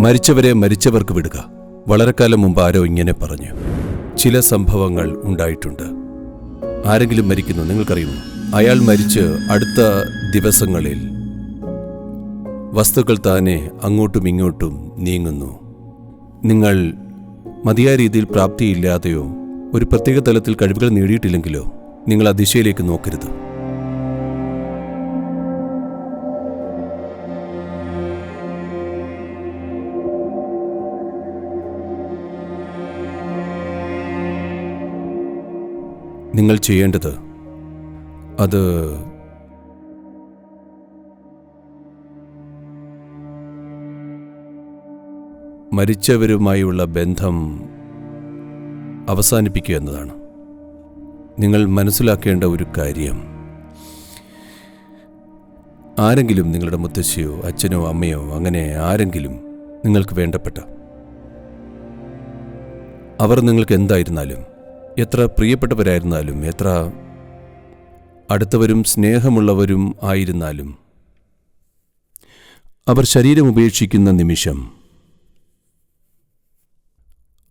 മരിച്ചവരെ മരിച്ചവർക്ക് വിടുക. വളരെ കാലം മുമ്പ് ആരോ ഇങ്ങനെ പറഞ്ഞു. ചില സംഭവങ്ങൾ ഉണ്ടായിട്ടുണ്ട്. ആരെങ്കിലും മരിക്കുന്നു നിങ്ങൾക്കറിയുമോ? അയാൾ മരിച്ച് അടുത്ത ദിവസങ്ങളിൽ വസ്തുക്കൾ താനെ അങ്ങോട്ടും ഇങ്ങോട്ടും നീങ്ങുന്നു. നിങ്ങൾ മതിയായ രീതിയിൽ പ്രാപ്തിയില്ലാതെയോ ഒരു പ്രത്യേക തലത്തിൽ കഴിവുകൾ നേടിയിട്ടില്ലെങ്കിലോ നിങ്ങൾ ആ ദിശയിലേക്ക് നോക്കരുത്. നിങ്ങൾ ചെയ്യേണ്ടത് അത് മരിച്ചവരുമായുള്ള ബന്ധം അവസാനിപ്പിക്കുക എന്നതാണ്. നിങ്ങൾ മനസ്സിലാക്കേണ്ട ഒരു കാര്യം. ആരെങ്കിലും നിങ്ങളുടെ മുത്തശ്ശിയോ അച്ഛനോ അമ്മയോ അങ്ങനെ ആരെങ്കിലും നിങ്ങൾക്ക് വേണ്ടപ്പെട്ട അവർ നിങ്ങൾക്ക് എന്തായിരുന്നാലും എത്ര പ്രിയപ്പെട്ടവരായിരുന്നാലും എത്ര അടുത്തവരും സ്നേഹമുള്ളവരും ആയിരുന്നാലും. അവർ ശരീരം ഉപേക്ഷിക്കുന്ന നിമിഷം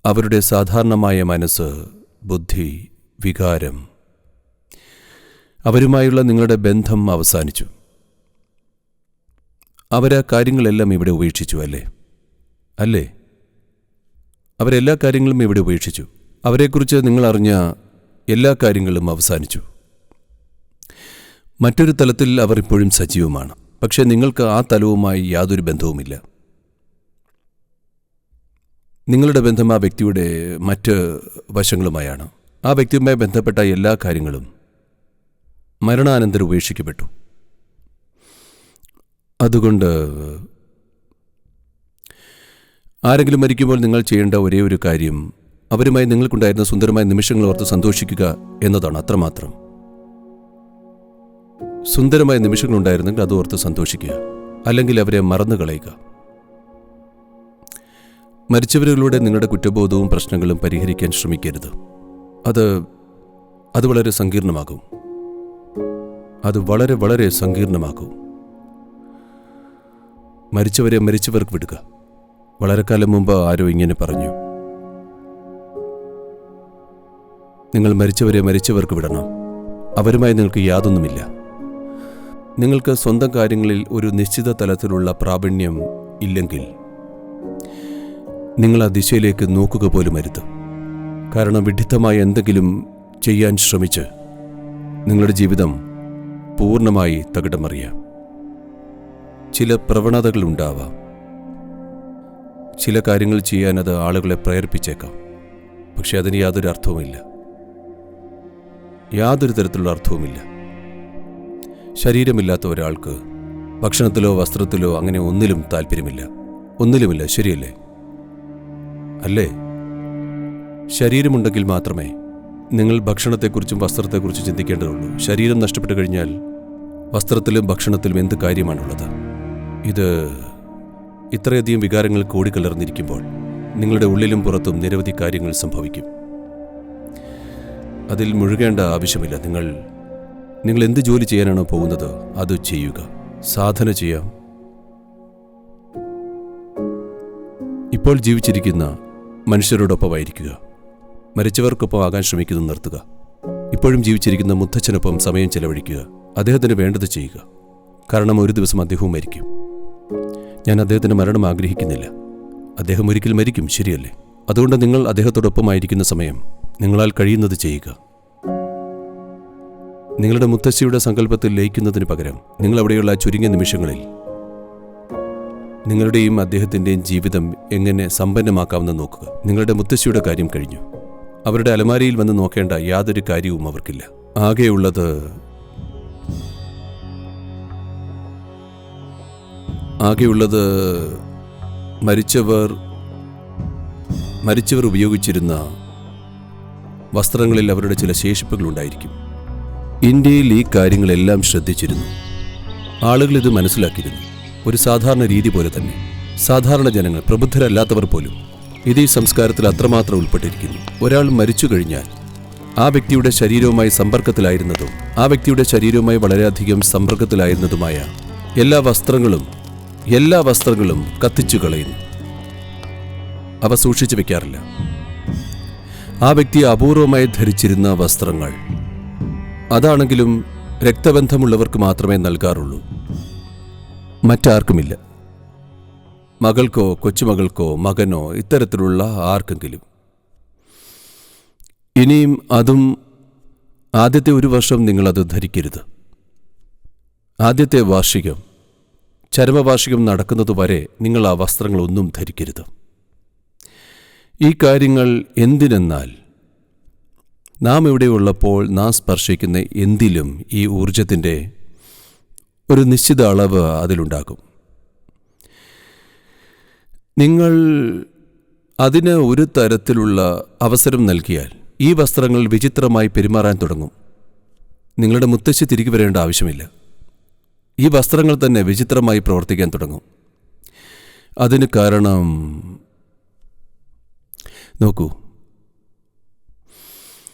അവരുടെ സാധാരണമായ മനസ്സ് ബുദ്ധി വികാരം അവരുമായുള്ള നിങ്ങളുടെ ബന്ധം അവസാനിച്ചു. അവരാ കാര്യങ്ങളെല്ലാം ഇവിടെ ഉപേക്ഷിച്ചു അല്ലേ? അല്ലേ? അവരെല്ലാ കാര്യങ്ങളും ഇവിടെ ഉപേക്ഷിച്ചു. അവരെക്കുറിച്ച് നിങ്ങൾ അറിഞ്ഞ എല്ലാ കാര്യങ്ങളും അവസാനിച്ചു. മറ്റൊരു തലത്തിൽ അവർ ഇപ്പോഴും സജീവമാണ്. പക്ഷേ നിങ്ങൾക്ക് ആ തലവുമായി യാതൊരു ബന്ധവുമില്ല. നിങ്ങളുടെ ബന്ധം ആ വ്യക്തിയുടെ മറ്റ് വശങ്ങളുമായാണ്. ആ വ്യക്തിയുമായി ബന്ധപ്പെട്ട എല്ലാ കാര്യങ്ങളും മരണാനന്തരം ഉപേക്ഷിക്കപ്പെട്ടു. അതുകൊണ്ട് ആരെങ്കിലും മരിക്കുമ്പോൾ നിങ്ങൾ ചെയ്യേണ്ട ഒരേ ഒരു കാര്യം അവരുമായി നിങ്ങൾക്കുണ്ടായിരുന്ന സുന്ദരമായ നിമിഷങ്ങൾ ഓർത്ത് സന്തോഷിക്കുക എന്നതാണ് അത്രമാത്രം. സുന്ദരമായ നിമിഷങ്ങൾ ഉണ്ടായിരുന്നെങ്കിൽ അത് ഓർത്ത് സന്തോഷിക്കുക. അല്ലെങ്കിൽ അവരെ മറന്നു കളയുക. മരിച്ചവരിലൂടെ നിങ്ങളുടെ കുറ്റബോധവും പ്രശ്നങ്ങളും പരിഹരിക്കാൻ ശ്രമിക്കരുത്. അത് അത് വളരെ സങ്കീർണമാകും. അത് വളരെ വളരെ സങ്കീർണമാകും. മരിച്ചവരെ മരിച്ചവർക്ക് വിടുക. വളരെ കാലം മുമ്പ് ആരോ ഇങ്ങനെ പറഞ്ഞു. നിങ്ങൾ മരിച്ചവരെ മരിച്ചവർക്ക് വിടണം. അവരുമായി നിങ്ങൾക്ക് യാതൊന്നുമില്ല. നിങ്ങൾക്ക് സ്വന്തം കാര്യങ്ങളിൽ ഒരു നിശ്ചിത തലത്തിലുള്ള പ്രാവീണ്യം ഇല്ലെങ്കിൽ നിങ്ങൾ ആ ദിശയിലേക്ക് നോക്കുക പോലും അരുത്. കാരണം വിഡിത്തമായ എന്തെങ്കിലും ചെയ്യാൻ ശ്രമിച്ച് നിങ്ങളുടെ ജീവിതം പൂർണമായി തകിടമറിയാം. ചില പ്രവണതകൾ ഉണ്ടാവാം. ചില കാര്യങ്ങൾ ചെയ്യാൻ അത് ആളുകളെ പ്രേരിപ്പിച്ചേക്കാം. പക്ഷെ അതിന് യാതൊരു അർത്ഥവുമില്ല. യാതൊരു തരത്തിലുള്ള അർത്ഥവുമില്ല. ശരീരമില്ലാത്ത ഒരാൾക്ക് ഭക്ഷണത്തിലോ വസ്ത്രത്തിലോ അങ്ങനെ ഒന്നിലും താല്പര്യമില്ല. ഒന്നിലുമില്ല ശരിയല്ലേ? അല്ലേ? ശരീരമുണ്ടെങ്കിൽ മാത്രമേ നിങ്ങൾ ഭക്ഷണത്തെക്കുറിച്ചും വസ്ത്രത്തെക്കുറിച്ചും ചിന്തിക്കേണ്ടതുള്ളൂ. ശരീരം നഷ്ടപ്പെട്ടു കഴിഞ്ഞാൽ വസ്ത്രത്തിലും ഭക്ഷണത്തിലും എന്ത് കാര്യമാണുള്ളത്? ഇത് ഇത്രയധികം വികാരങ്ങൾ കൂടിക്കലർന്നിരിക്കുമ്പോൾ നിങ്ങളുടെ ഉള്ളിലും പുറത്തും നിരവധി കാര്യങ്ങൾ സംഭവിക്കും. അതിൽ മുഴുകേണ്ട ആവശ്യമില്ല. നിങ്ങൾ നിങ്ങൾ എന്ത് ജോലി ചെയ്യാനാണോ പോകുന്നത് അത് ചെയ്യുക. സാധന ചെയ്യാം. ഇപ്പോൾ ജീവിച്ചിരിക്കുന്ന മനുഷ്യരോടൊപ്പമായിരിക്കുക. മരിച്ചവർക്കൊപ്പം ആകാൻ ശ്രമിക്കുന്നത് നിർത്തുക. ഇപ്പോഴും ജീവിച്ചിരിക്കുന്ന മുത്തച്ഛനൊപ്പം സമയം ചെലവഴിക്കുക. അദ്ദേഹത്തിന് വേണ്ടത് ചെയ്യുക. കാരണം ഒരു ദിവസം അദ്ദേഹവും മരിക്കും. ഞാൻ അദ്ദേഹത്തിന് മരണം ആഗ്രഹിക്കുന്നില്ല. അദ്ദേഹം ഒരിക്കൽ മരിക്കും ശരിയല്ലേ? അതുകൊണ്ട് നിങ്ങൾ അദ്ദേഹത്തോടൊപ്പമായിരിക്കുന്ന സമയം നിങ്ങളാൽ കഴിയുന്നത് ചെയ്യുക. നിങ്ങളുടെ മുത്തശ്ശിയുടെ സങ്കല്പത്തിൽ ലയിക്കുന്നതിന് പകരം നിങ്ങൾ അവിടെയുള്ള ചുരുങ്ങിയ നിമിഷങ്ങളിൽ നിങ്ങളുടെയും അദ്ദേഹത്തിന്റെയും ജീവിതം എങ്ങനെ സമ്പന്നമാക്കാമെന്ന് നോക്കുക. നിങ്ങളുടെ മുത്തശ്ശിയുടെ കാര്യം കഴിഞ്ഞു. അവരുടെ അലമാരിയിൽ വന്ന് നോക്കേണ്ട യാതൊരു കാര്യവും അവർക്കില്ല. ആകെയുള്ളത് ആകെയുള്ളത് മരിച്ചവർ മരിച്ചവർ ഉപയോഗിച്ചിരുന്ന വസ്ത്രങ്ങളിൽ അവരുടെ ചില ശേഷിപ്പുകൾ ഉണ്ടായിരിക്കും. ഇന്ത്യയിൽ ഈ കാര്യങ്ങളെല്ലാം ശ്രദ്ധിച്ചിരുന്നു. ആളുകൾ ഇത് മനസ്സിലാക്കിയിരുന്നു. ഒരു സാധാരണ രീതി പോലെ തന്നെ. സാധാരണ ജനങ്ങൾ പ്രബുദ്ധരല്ലാത്തവർ പോലും ഇത് ഈ സംസ്കാരത്തിൽ അത്രമാത്രം ഉൾപ്പെട്ടിരിക്കുന്നു. ഒരാൾ മരിച്ചു കഴിഞ്ഞാൽ ആ വ്യക്തിയുടെ ശരീരവുമായി സമ്പർക്കത്തിലായിരുന്നതും ആ വ്യക്തിയുടെ ശരീരവുമായി വളരെയധികം സമ്പർക്കത്തിലായിരുന്നതുമായ എല്ലാ വസ്ത്രങ്ങളും എല്ലാ വസ്ത്രങ്ങളും കത്തിച്ചു കളയുന്നു. അവ സൂക്ഷിച്ചു വെക്കാറില്ല. ആ വ്യക്തി അപൂർവമായി ധരിച്ചിരുന്ന വസ്ത്രങ്ങൾ. അതാണെങ്കിലും രക്തബന്ധമുള്ളവർക്ക് മാത്രമേ നൽകാറുള്ളൂ. മറ്റാർക്കുമില്ല. മകൾക്കോ കൊച്ചുമകൾക്കോ മകനോ ഇത്തരത്തിലുള്ള ആർക്കെങ്കിലും. ഇനിയും അതും ആദ്യത്തെ ഒരു വർഷം നിങ്ങളത് ധരിക്കരുത്. ആദ്യത്തെ വാർഷികം ചരമവാർഷികം നടക്കുന്നതുവരെ നിങ്ങൾ ആ വസ്ത്രങ്ങളൊന്നും ധരിക്കരുത്. ഈ കാര്യങ്ങൾ എന്തിനെന്നാൽ? നാം ഇവിടെയുള്ളപ്പോൾ നാം സ്പർശിക്കുന്ന എന്തിലും ഈ ഊർജത്തിന്റെ ഒരു നിശ്ചിത അളവ് അതിലുണ്ടാകും. നിങ്ങൾ അതിന് ഒരു തരത്തിലുള്ള അവസരം നൽകിയാൽ ഈ വസ്ത്രങ്ങൾ വിചിത്രമായി പെരുമാറാൻ തുടങ്ങും. നിങ്ങളുടെ മുത്തശ്ശി തിരികെ വരേണ്ട ആവശ്യമില്ല. ഈ വസ്ത്രങ്ങൾ തന്നെ വിചിത്രമായി പ്രവർത്തിക്കാൻ തുടങ്ങും. അതിന് കാരണം നോക്കൂ.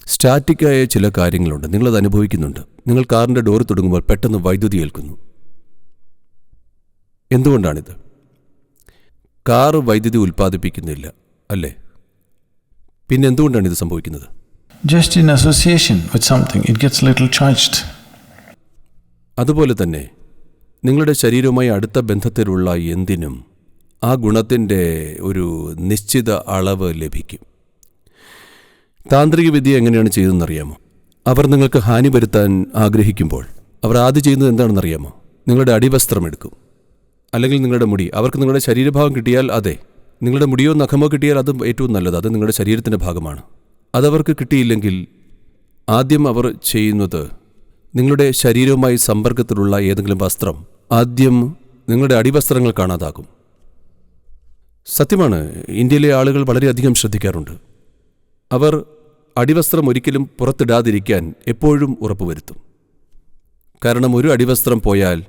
സ്റ്റാറ്റിക്കായ ചില കാര്യങ്ങളുണ്ട്. നിങ്ങളത് അനുഭവിക്കുന്നുണ്ട്. നിങ്ങൾ കാറിന്റെ ഡോർ തുടങ്ങുമ്പോൾ പെട്ടെന്ന് വൈദ്യുതി ഏൽക്കുന്നു. എന്തുകൊണ്ടാണിത്? കാറ് വൈദ്യുതി ഉൽപ്പാദിപ്പിക്കുന്നില്ല അല്ലേ? പിന്നെ എന്തുകൊണ്ടാണ് ഇത് സംഭവിക്കുന്നത്? Just in association with something, it gets little charged. അതുപോലെ തന്നെ നിങ്ങളുടെ ശരീരവുമായി അടുത്ത ബന്ധത്തിലുള്ള എന്തിനും ആ ഗുണത്തിന്റെ ഒരു നിശ്ചിത അളവ് ലഭിക്കും. താന്ത്രിക വിദ്യ എങ്ങനെയാണ് ചെയ്തതെന്നറിയാമോ? അവർ നിങ്ങൾക്ക് ഹാനി വരുത്താൻ ആഗ്രഹിക്കുമ്പോൾ അവർ ആദ്യം ചെയ്യുന്നത് എന്താണെന്നറിയാമോ? നിങ്ങളുടെ അടിവസ്ത്രം എടുക്കും. അല്ലെങ്കിൽ നിങ്ങളുടെ മുടി. അവർക്ക് നിങ്ങളുടെ ശരീരഭാഗം കിട്ടിയാൽ അതെ. നിങ്ങളുടെ മുടിയോ നഖമോ കിട്ടിയാൽ അത് ഏറ്റവും നല്ലത്. അത് നിങ്ങളുടെ ശരീരത്തിന്റെ ഭാഗമാണ്. അതവർക്ക് കിട്ടിയില്ലെങ്കിൽ ആദ്യം അവർ ചെയ്യുന്നത് നിങ്ങളുടെ ശരീരവുമായി സമ്പർക്കത്തിലുള്ള ഏതെങ്കിലും വസ്ത്രം ആദ്യം നിങ്ങളുടെ അടിവസ്ത്രങ്ങൾ കാണാതാകും സത്യമാണ് ഇന്ത്യയിലെ ആളുകൾ വളരെയധികം ശ്രദ്ധിക്കാറുണ്ട്. അവർ അടിവസ്ത്രം ഒരിക്കലും പുറത്തിടാതിരിക്കാൻ എപ്പോഴും ഉറപ്പുവരുത്തും. കാരണം ഒരു അടിവസ്ത്രം പോയാൽ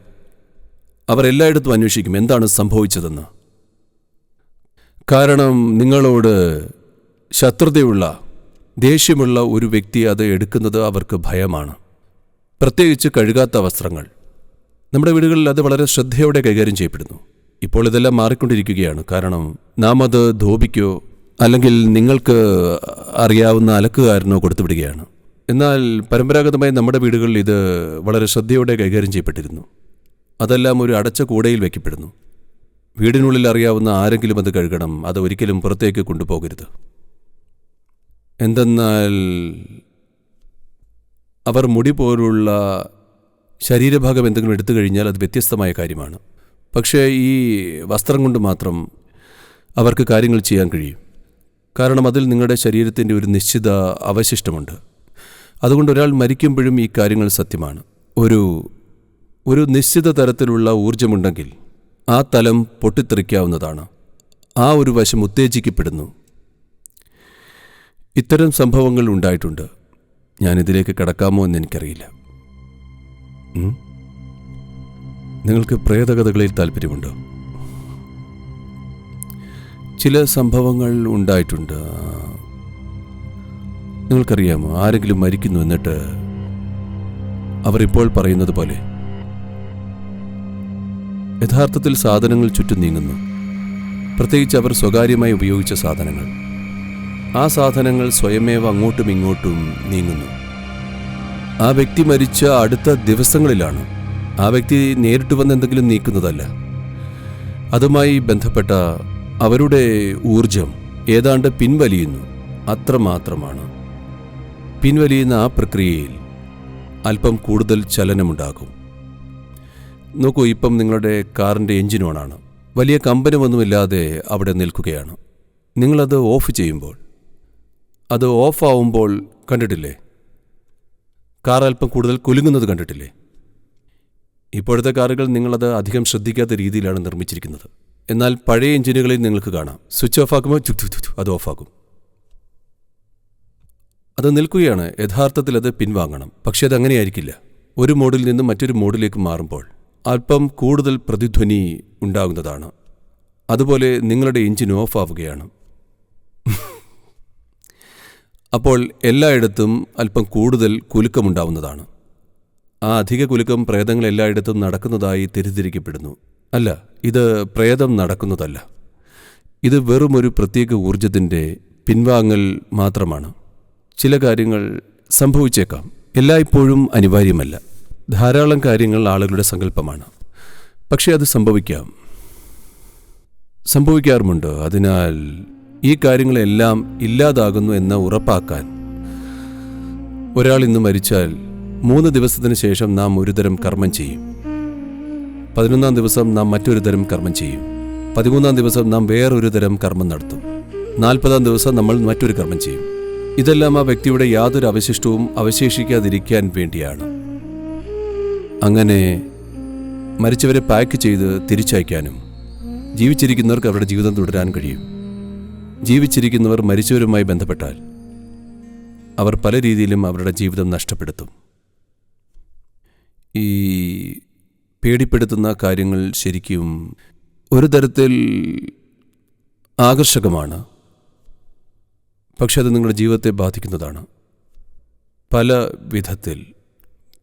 അവർ എല്ലായിടത്തും അന്വേഷിക്കും എന്താണ് സംഭവിച്ചതെന്ന്. കാരണം നിങ്ങളോട് ശത്രുതയുള്ള ദേഷ്യമുള്ള ഒരു വ്യക്തി അത് എടുക്കുന്നത് അവർക്ക് ഭയമാണ്. പ്രത്യേകിച്ച് കഴുകാത്ത വസ്ത്രങ്ങൾ. നമ്മുടെ വീടുകളിൽ അത് വളരെ ശ്രദ്ധയോടെ കൈകാര്യം ചെയ്യപ്പെടുന്നു. ഇപ്പോൾ ഇതെല്ലാം മാറിക്കൊണ്ടിരിക്കുകയാണ്. കാരണം നാം അത് ധോബിക്കോ അല്ലെങ്കിൽ നിങ്ങൾക്ക് അറിയാവുന്ന അലക്കുകാരനോ കൊടുത്തുവിടുകയാണ് എന്നാൽ പരമ്പരാഗതമായി നമ്മുടെ വീടുകളിൽ ഇത് വളരെ ശ്രദ്ധയോടെ കൈകാര്യം ചെയ്യപ്പെട്ടിരുന്നു. അതെല്ലാം ഒരു അടച്ച കൂടയിൽ വയ്ക്കപ്പെടുന്നു വീടിനുള്ളിൽ അറിയാവുന്ന ആരെങ്കിലും അത് കഴുകണം അത് ഒരിക്കലും പുറത്തേക്ക് കൊണ്ടുപോകരുത്. എന്തെന്നാൽ അവർ മുടി പോലുള്ള ശരീരഭാഗം എന്തെങ്കിലും എടുത്തു കഴിഞ്ഞാൽ അത് വ്യത്യസ്തമായ കാര്യമാണ്. പക്ഷേ ഈ വസ്ത്രം കൊണ്ട് മാത്രം അവർക്ക് കാര്യങ്ങൾ ചെയ്യാൻ കഴിയും. കാരണം അതിൽ നിങ്ങളുടെ ശരീരത്തിന്റെ ഒരു നിശ്ചിത അവശിഷ്ടമുണ്ട്. അതുകൊണ്ട് ഒരാൾ മരിക്കുമ്പോഴും ഈ കാര്യങ്ങൾ സത്യമാണ്. ഒരു ഒരു നിശ്ചിത തരത്തിലുള്ള ഊർജമുണ്ടെങ്കിൽ ആ തലം പൊട്ടിത്തെറിക്കാവുന്നതാണ്. ആ ഒരു വശം ഉത്തേജിക്കപ്പെടുന്നു. ഇത്തരം സംഭവങ്ങൾ ഉണ്ടായിട്ടുണ്ട്. ഞാനിതിലേക്ക് കടക്കാമോ എന്ന് എനിക്കറിയില്ല? നിങ്ങൾക്ക് പ്രേതകഥകളിൽ താല്പര്യമുണ്ടോ? ചില സംഭവങ്ങൾ ഉണ്ടായിട്ടുണ്ട്. നിങ്ങൾക്കറിയാമോ ആരെങ്കിലും മരിക്കുന്നു എന്നിട്ട് അവർ ഇപ്പോൾ പറയുന്നത് പോലെ. യഥാർത്ഥത്തിൽ സാധനങ്ങൾ ചുറ്റും നീങ്ങുന്നു. പ്രത്യേകിച്ച് അവർ സ്വകാര്യമായി ഉപയോഗിച്ച സാധനങ്ങൾ. ആ സാധനങ്ങൾ സ്വയമേവ അങ്ങോട്ടും ഇങ്ങോട്ടും നീങ്ങുന്നു. ആ വ്യക്തി മരിച്ച അടുത്ത ദിവസങ്ങളിലാണ് ആ വ്യക്തി നേരിട്ട് വന്ന് എന്തെങ്കിലും നീക്കുന്നതല്ല. അതുമായി ബന്ധപ്പെട്ട അവരുടെ ഊർജം ഏതാണ്ട് പിൻവലിയുന്നു. അത്രമാത്രമാണ്. പിൻവലിയുന്ന ആ പ്രക്രിയയിൽ അല്പം കൂടുതൽ ചലനമുണ്ടാകും. നോക്കൂ ഇപ്പം നിങ്ങളുടെ കാറിന്റെ എഞ്ചിൻ ഓണാണ് വലിയ കമ്പനമൊന്നുമില്ലാതെ അവിടെ നിൽക്കുകയാണ്. നിങ്ങളത് ഓഫ് ചെയ്യുമ്പോൾ അത് ഓഫ് ആവുമ്പോൾ കണ്ടിട്ടില്ലേ? കാർ അല്പം കൂടുതൽ കുലുങ്ങുന്നത് കണ്ടിട്ടില്ലേ? ഇപ്പോഴത്തെ കാറുകൾ നിങ്ങളത് അധികം ശ്രദ്ധിക്കാത്ത രീതിയിലാണ് നിർമ്മിച്ചിരിക്കുന്നത്. എന്നാൽ പഴയ എഞ്ചിനുകളിൽ നിങ്ങൾക്ക് കാണാം. സ്വിച്ച് ഓഫ് ആക്കുമ്പോൾ അത് ഓഫാകും അത് നിൽക്കുകയാണ്. യഥാർത്ഥത്തിൽ അത് പിൻവാങ്ങണം. പക്ഷേ അത് അങ്ങനെയായിരിക്കില്ല. ഒരു മോഡിൽ നിന്ന് മറ്റൊരു മോഡിലേക്ക് മാറുമ്പോൾ അല്പം കൂടുതൽ പ്രതിധ്വനി ഉണ്ടാകുന്നതാണ്. അതുപോലെ നിങ്ങളുടെ എഞ്ചിൻ ഓഫ് ആവുകയാണ്. അപ്പോൾ എല്ലായിടത്തും അല്പം കൂടുതൽ കുലുക്കമുണ്ടാവുന്നതാണ്. ആ അധിക കുലുക്കം പ്രേതങ്ങൾ എല്ലായിടത്തും നടക്കുന്നതായി തെറ്റിദ്ധരിക്കപ്പെടുന്നു അല്ല ഇത് പ്രേതം നടക്കുന്നതല്ല. ഇത് വെറും ഒരു പ്രത്യേക ഊർജത്തിന്റെ പിൻവാങ്ങൽ മാത്രമാണ്. ചില കാര്യങ്ങൾ സംഭവിച്ചേക്കാം. എല്ലായ്പ്പോഴും അനിവാര്യമല്ല. ധാരാളം കാര്യങ്ങൾ ആളുകളുടെ സങ്കല്പമാണ്. പക്ഷേ അത് സംഭവിക്കാം. സംഭവിക്കാറുമുണ്ട്. അതിനാൽ ഈ കാര്യങ്ങളെല്ലാം ഇല്ലാതാകുന്നു എന്ന് ഉറപ്പാക്കാൻ ഒരാൾ ഇന്ന് മരിച്ചാൽ മൂന്ന് ദിവസത്തിന് ശേഷം നാം ഒരുതരം കർമ്മം ചെയ്യും. പതിനൊന്നാം ദിവസം നാം മറ്റൊരു തരം കർമ്മം ചെയ്യും. പതിമൂന്നാം ദിവസം നാം വേറൊരു തരം കർമ്മം നടത്തും. നാൽപ്പതാം ദിവസം നമ്മൾ മറ്റൊരു കർമ്മം ചെയ്യും. ഇതെല്ലാം ആ വ്യക്തിയുടെ യാതൊരു അവശിഷ്ടവും അവശേഷിക്കാതിരിക്കാൻ വേണ്ടിയാണ്. അങ്ങനെ മരിച്ചവരെ പാക്ക് ചെയ്ത് തിരിച്ചയക്കാനും ജീവിച്ചിരിക്കുന്നവർക്ക് അവരുടെ ജീവിതം തുടരാൻ കഴിയും. ജീവിച്ചിരിക്കുന്നവർ മരിച്ചവരുമായി ബന്ധപ്പെട്ടാൽ അവർ പല രീതിയിലും അവരുടെ ജീവിതം നഷ്ടപ്പെടുത്തും. ഈ പേടിപ്പെടുത്തുന്ന കാര്യങ്ങൾ ശരിക്കും ഒരു തരത്തിൽ ആകർഷകമാണ്. പക്ഷെ അത് നിങ്ങളുടെ ജീവിതത്തെ ബാധിക്കുന്നതാണ്. പല വിധത്തിൽ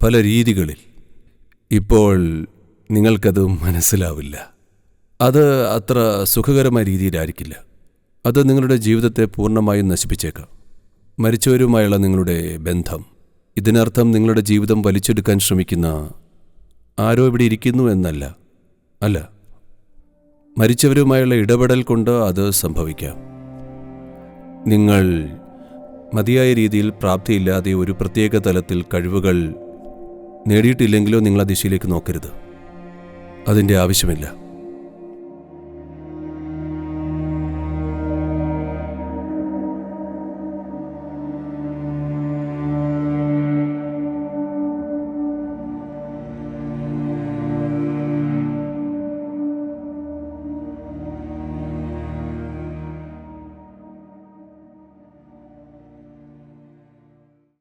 പല രീതികളിൽ. ഇപ്പോൾ നിങ്ങൾക്കത് മനസ്സിലാവില്ല. അത് അത്ര സുഖകരമായ രീതിയിലായിരിക്കില്ല. അത് നിങ്ങളുടെ ജീവിതത്തെ പൂർണമായും നശിപ്പിച്ചേക്കാം. മരിച്ചവരുമായുള്ള നിങ്ങളുടെ ബന്ധം ഇതിനർത്ഥം നിങ്ങളുടെ ജീവിതം വലിച്ചെടുക്കാൻ ശ്രമിക്കുന്ന ആരോ ഇവിടെ ഇരിക്കുന്നു എന്നല്ല. അല്ല മരിച്ചവരുമായുള്ള ഇടപെടൽ കൊണ്ട് അത് സംഭവിക്കാം. നിങ്ങൾ മതിയായ രീതിയിൽ പ്രാപ്തിയില്ലാതെ ഒരു പ്രത്യേക തലത്തിൽ കഴിവുകൾ നേടിയിട്ടില്ലെങ്കിലോ നിങ്ങൾ ആ ദിശയിലേക്ക് നോക്കരുത്. അതിന്റെ ആവശ്യമില്ല.